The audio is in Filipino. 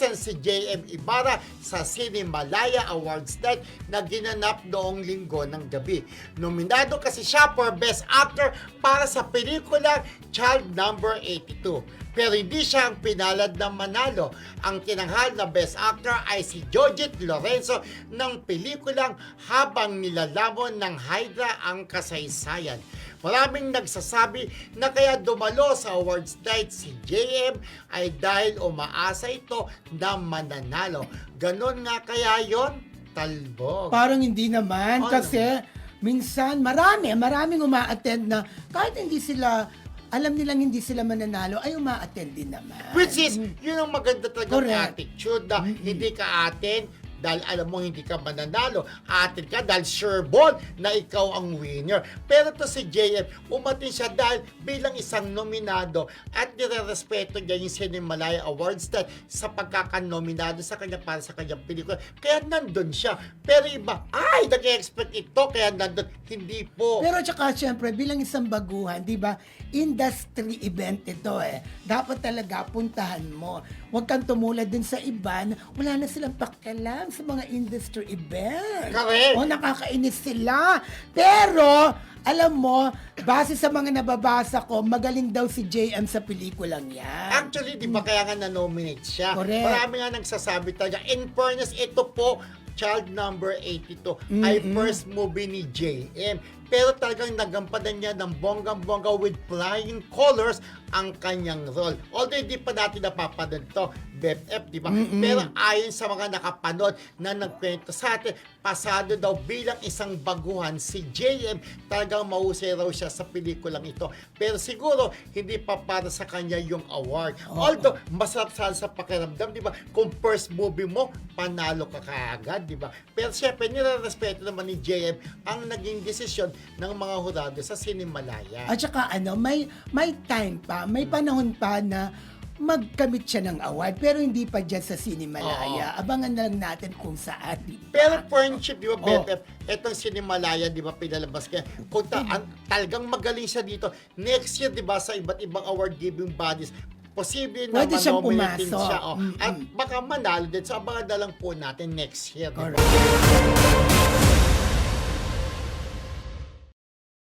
present si JM Ibarra sa Cinemalaya Awards night na ginanap noong linggo ng gabi. Nominado kasi siya for Best Actor para sa pelikulang Child Number 82. Pero hindi siya ang pinalad na manalo. Ang tinanghal na Best Actor ay si Jojit Lorenzo ng pelikulang Habang Nilalamon ng Hydra ang Kasaysayan. Maraming nagsasabi na kaya dumalo sa awards night si JM ay dahil umaasa ito na mananalo. Ganon nga kaya yon Talbog. Parang hindi naman Ano? kasi minsan marami, maraming uma-attend na kahit hindi sila alam nilang hindi sila mananalo ay uma-attend din naman. Which is, yun ang maganda talaga Correct. attitude na hindi ka atin dahil alam mo hindi ka mananalo. Atin ka dahil sure ball na ikaw ang winner. Pero to si JM, umatin siya dahil bilang isang nominado at nire-respeto niya yung Cinemalaya Awards dahil sa pagkakanominado sa kanya para sa kanyang pelikula. Kaya nandun siya. Pero iba, ay, nag-expect ito, kaya nandun. Hindi po. Pero tsaka syempre, bilang isang baguhan, di ba, industry event ito eh. Dapat talaga puntahan mo. Huwag kang tumulad din sa iba na wala na silang pakialam sa mga industry event. Correct. O nakakainis sila. Pero, alam mo, base sa mga nababasa ko, magaling daw si JM sa pelikulang yan. Actually, di ba kaya nga na-nominate siya? Correct. Marami nga nagsasabi talaga. In fairness, ito po, child number 82, ay first movie ni JM. Pero talagang nagampanan niya ng bonggang-bongga with flying colors ang kanyang role. Although hindi pa natin napapanood to, BFF, di ba? Pero ayon sa mga nakapanood na nagkwento sa atin, pasado daw bilang isang baguhan si JM, talagang mahusay raw siya sa pelikulang ito. Pero siguro, hindi pa para sa kanya yung award. Although, masarap sana sa pakiramdam, di ba? Kung first movie mo, panalo ka kaagad, di ba? Pero syempre, nire-respeto naman ni JM ang naging desisyon ng mga hurado sa Sinimalaya. At saka ano, may may time pa, may panahon pa na magkamit siya ng award pero hindi pa dyan sa Sinimalaya. Abangan na lang natin kung saan. di ba? Pero friendship, di ba, Oh. BFF, etong Sinimalaya, di ba, pinalabas kaya, kung ta- Mm. ang- talagang magaling siya dito, next year, di ba, sa iba't ibang award-giving bodies, posible na Pwede siyang pumasok. siya. Oh. Mm-mm. At baka manalo din. So, abangan na lang po natin next year. di ba? Correct.